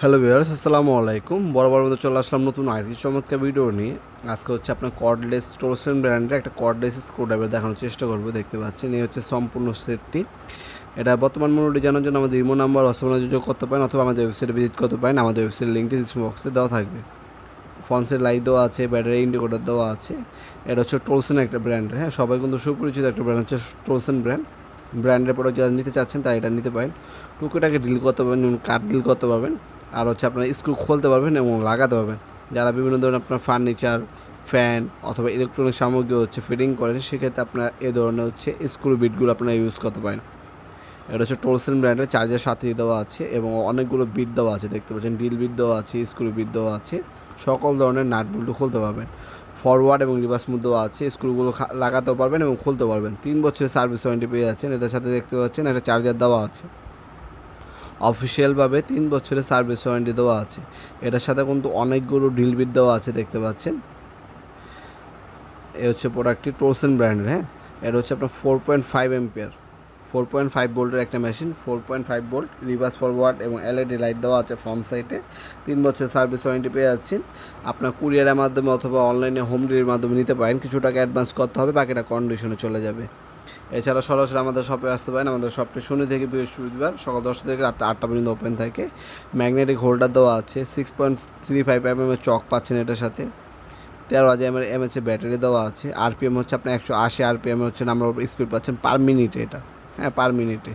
Hello viewers আসসালামু আলাইকুম। বড় মতো চলে আসলাম নতুন আরেকটি চমৎকার ভিডিও নিয়ে। আজকে হচ্ছে আপনার কর্ডলেস টোরসেন ব্র্যান্ডের একটা কর্ডলেস স্ক্রুড্রাইভার দেখানোর চেষ্টা করব, দেখতে পাচ্ছেন। এই হচ্ছে সম্পূর্ণ সেটটি। এটা বর্তমান মূল্যটি জানার জন্য আমাদের ইমো নাম্বার অসমানা যোগ করতে পারেন অথবা আমাদের ওয়েবসাইটে ভিজিট করতে পারেন। আমাদের ওয়েবসাইটের লিঙ্কটি বক্সে দেওয়া থাকবে। ফন্সের লাইট দেওয়া আছে ব্যাটারি ইন্ডিকেটর দেওয়া আছে। এটা হচ্ছে টোলসেন একটা ব্র্যান্ড হ্যাঁ? সবাই কিন্তু সুপরিচিত একটা ব্র্যান্ড হচ্ছে টোলসেন ব্র্যান্ড ব্র্যান্ডের প্রোডাক্ট যারা নিতে চাচ্ছেন তারা এটা নিতে পারেন। টুকুটাকে ডিল করতে পারবেন কাঠ ডিল করতে পারবেন। আর হচ্ছে আপনার স্ক্রু খুলতে পারবেন এবং লাগাতে পারবেন। যারা বিভিন্ন ধরনের আপনার ফার্নিচার ফ্যান অথবা ইলেকট্রনিক সামগ্রী হচ্ছে ফিটিং করেন, সেক্ষেত্রে আপনার এ ধরনের হচ্ছে স্ক্রু বিটগুলো আপনারা ইউজ করতে পারেন। এটা হচ্ছে টোলসেন ব্র্যান্ডের চার্জার সাথে দেওয়া আছে এবং অনেকগুলো বিট দেওয়া আছে, দেখতে পাচ্ছেন ডিল বিট দেওয়া আছে স্ক্রু বিট দেওয়া আছে। সকল ধরনের নাট বল্টু খুলতে পারবেন। ফরওয়ার্ড এবং রিভার্স মুড দেওয়া আছে স্ক্রুগুলো লাগাতেও পারবেন এবং খুলতে পারবেন। তিন বছরের সার্ভিস ওয়ারেন্টি পেয়ে যাচ্ছেন। এটার সাথে দেখতে পাচ্ছেন, একটা চার্জার দেওয়া আছে। অফিসিয়ালভাবে তিন বছরের সার্ভিস ওয়ারেন্টি দেওয়া আছে। এটার সাথে কিন্তু অনেকগুলো ডিল বিট দেওয়া আছে, দেখতে পাচ্ছেন। এ হচ্ছে প্রোডাক্টটি টোলসেন ব্র্যান্ডের হ্যাঁ? এটা হচ্ছে আপনার four point five ampere four point five ভোল্টের একটা machine four point five volt reverse forward এবং এলইডি লাইট দেওয়া আছে ফ্রন্ট সাইডে তিন বছর সার্ভিস ওয়ারেন্টি পেয়ে যাচ্ছেন। আপনার কুরিয়ারের মাধ্যমে অথবা অনলাইনে হোম ডেলিভারির মাধ্যমে নিতে পারেন। কিছু টাকা অ্যাডভান্স করতে হবে, বাকিটা কন্ডিশনে চলে যাবে। এছাড়া সরাসরি আমাদের শপে আসতে পারেন, আমাদের শপটি শনি থেকে বৃহস্পতিবার সকাল দশটা থেকে রাত আটটা পর্যন্ত ওপেন থাকে। ম্যাগনেটিক হোল্ডার দেওয়া আছে six point three five M এর চক পাচ্ছেন এটার সাথে। তেরো হাজার এম এম এসে ব্যাটারি দেওয়া আছে আরপিএম হচ্ছে আপনার একশো আশি আরপিএম হচ্ছে আমরা স্পিড পাচ্ছেন পার মিনিটে এটা। হ্যাঁ পার মিনিটে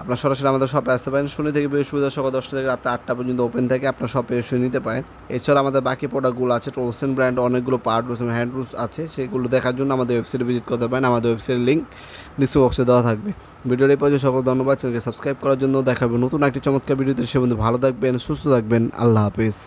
আপনার সরাসরি আমাদের শপে আসতে পারেন। শনি থেকে বৃহস্পতিবার সকাল দশটা থেকে রাত আটটা পর্যন্ত ওপেন থাকে। আপনার শপে এসে নিতে পারেন। এছাড়া আমাদের বাকি প্রোডাক্টগুলো আছে টোলসেন ব্র্যান্ড অনেকগুলো পার্ট রুস এবং হ্যান্ড রুস আছে। সেগুলো দেখার জন্য আমাদের ওয়েবসাইটে ভিজিট করতে পারেন। আমাদের ওয়েবসাইটের লিঙ্ক নিশ্চয় বক্সে দেওয়া থাকবে। ভিডিওর এই পর্যন্ত সকল ধন্যবাদ। চ্যানেলকে সাবস্ক্রাইব করার জন্য দেখাবে নতুন একটি চমৎকার ভিডিওতে সে বন্ধু ভালো থাকবেন, সুস্থ থাকবেন। আল্লাহ হাফিজ।